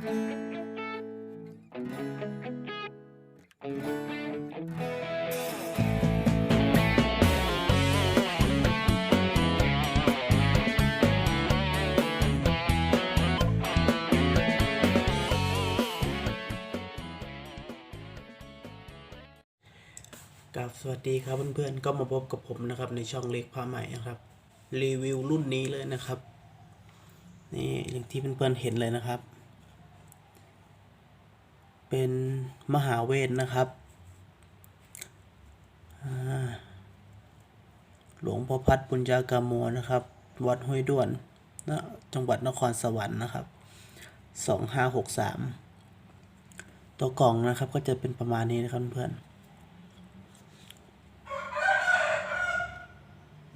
กับสวัสดีครับเพื่อนๆก็มาพบกับผมนะครับในช่องเล็กผ้าใหม่นะครับ รีวิวรุ่นนี้เลยนะครับ นี่อย่างที่เพื่อนๆเห็นเลยนะครับ เป็นมหาเวทนะครับ หลวงพ่อพัดปุญญากาโมนะครับ วัดห้วยด้วนนะจังหวัดนครสวรรค์นะครับสองห้าหกสามตัวกล่องนะครับก็จะเป็นประมาณนี้นะครับเพื่อน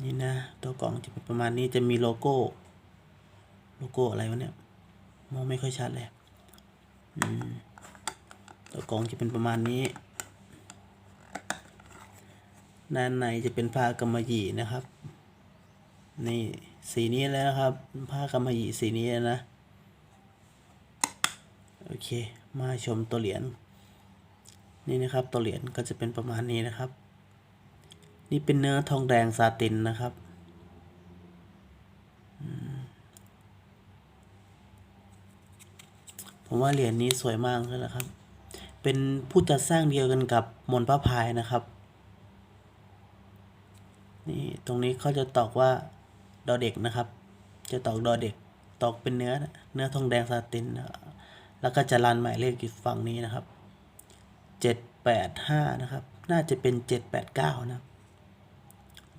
นี่นะ ตัวกล่องจะเป็นประมาณนี้จะมีโลโก้ โลโก้อะไรวะเนี่ยมองไม่ค่อยชัดเลย อืม ตัวกล่องจะเป็นประมาณนี้ ด้านในจะเป็นผ้ากำมะหยี่นะครับ นี่สีนี้แล้วครับ ผ้ากำมะหยี่สีนี้นะ โอเค มาชมตัวเหรียญ นี่นะครับตัวเหรียญก็จะเป็นประมาณนี้นะครับ นี่เป็นเนื้อทองแดงซาตินนะครับผมว่าเหรียญนี้สวยมากเลยนะครับ เป็นผู้จัดสร้างเดียวกันกับมนต์พระพายนะครับ นี่ตรงนี้เขาจะตอกว่าดอเด็กนะครับ จะตอกดอเด็กตอกเป็นเนื้อเนื้อทองแดงซาตินแล้วก็จะรันหมายเลขอยู่ฝั่งนี้นะครับเจ็ดแปดห้านะครับ น่าจะเป็นเจ็ดแปดเก้านะ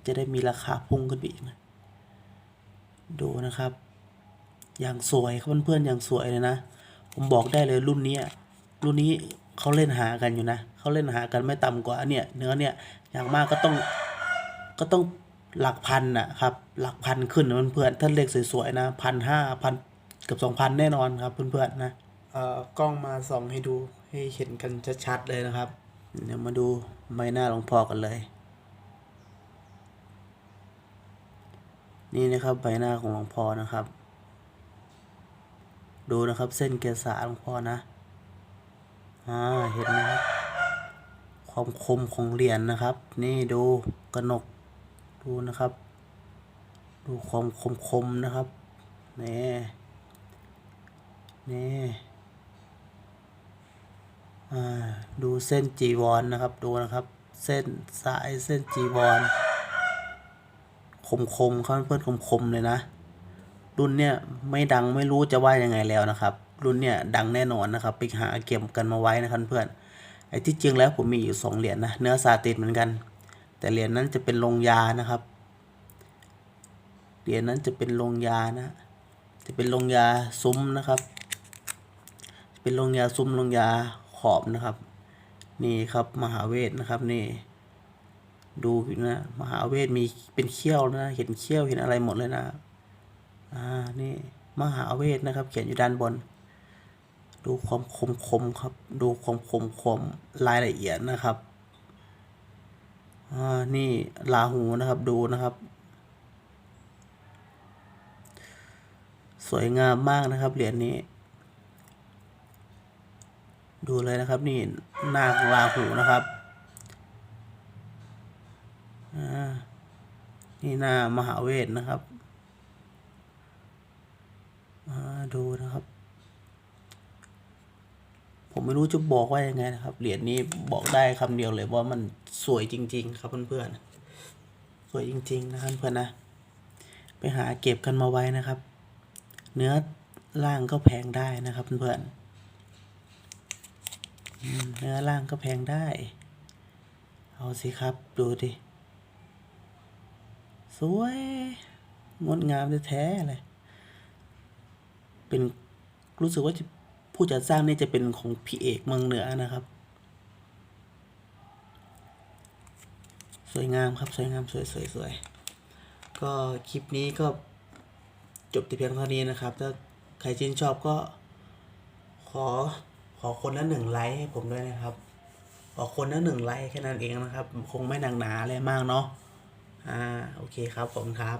จะได้มีราคาพุ่งขึ้นไปอีกนะ ดูนะครับ อย่างสวยครับเพื่อนๆอย่างสวยเลยนะ ผมบอกได้เลยรุ่นนี้รุ่นนี้ เขาเล่นหากันอยู่นะเขาเล่นหากันไม่ต่ำกว่าเนี่ยเนื้อเนี่ยอย่างมากก็ต้องก็ต้องหลักพันนะครับหลักพันขึ้นนะเพื่อนๆถ้าเลขสวยๆนะพันห้าพันเกือบสองพันแน่นอนครับเพื่อนๆนะเอ่อกล้องมาส่องให้ดูให้เห็นกันชัดๆเลยนะครับเดี๋ยวมาดูใบหน้าหลวงพ่อกันเลย นี่นะครับใบหน้าของหลวงพ่อนะครับ ดูนะครับเส้นเกศาหลวงพ่อนะ อ่าเห็นไหมครับความคมของเหรียญนะครับ นี่ดูกระหนกดูนะครับ ดูความคมคมนะครับนี่นี่อ่าดูเส้นจีวรนนะครับดูนะครับ เส้นสายเส้นจีวรคมคมๆครับเพื่อนคมคมเลยนะ รุ่นเนี้ยไม่ดังไม่รู้จะว่ายังไงแล้วนะครับ รุ่นเนี้ยดังแน่นอนนะครับไปหาเก็บกันมาไว้นะครับเพื่อนไอ้ที่จริงแล้วผมมีอยู่สองเหรียญนะเนื้อซาตินเหมือนกัน แต่เหรียญนั้นจะเป็นลงยานะครับเหรียญนั้นจะเป็นลงยานะ จะเป็นลงยาซุ้มนะครับจะเป็นลงยาซุ้มลงยาขอบนะครับ นี่ครับมหาเวทนะครับนี่ดูนะมหาเวทมีเป็นเขี้ยวนะ เห็นเขี้ยวเห็นอะไรหมดเลยนะอ่านี่มหาเวทนะครับ เขียนอยู่ด้านบน ดูความคมคมครับ ดูความคมคมรายละเอียดนะครับอ่านี่ลาหูนะครับดูนะครับ สวยงามมากนะครับเหรียญนี้ ดูเลยนะครับนี่หน้าของลาหูนะครับอ่านี่หน้ามหาเวทนะครับอ่าดูนะครับ ผมไม่รู้จะบอกว่ายังไงนะครับ เหรียญนี้บอกได้คำเดียวเลยว่ามันสวยจริง ๆ ครับเพื่อนๆ สวยจริง ๆ นะครับเพื่อนนะ ไปหาเก็บกันมาไว้นะครับ เนื้อล่างก็แพงได้นะครับเพื่อนๆ เนื้อล่างก็แพงได้ เอาสิครับดูดิ สวย งดงามแท้ๆเลย เป็นรู้สึกว่าจะ ผู้จัดสร้างนี่จะเป็นของพี่เอกเมืองเหนือนะครับ สวยงามครับสวยงามสวยสวยสวยก็คลิปนี้ก็จบแต่เพียงเท่านี้นะครับ ถ้าใครชื่นชอบก็ขอขอคนละหนึ่งไลค์ให้ผมด้วยนะครับ ขอคนละหนึ่งไลค์แค่นั้นเองนะครับ คงไม่หนักหนาอะไรมากเนาะ อ่า โอเคครับ ผมครับ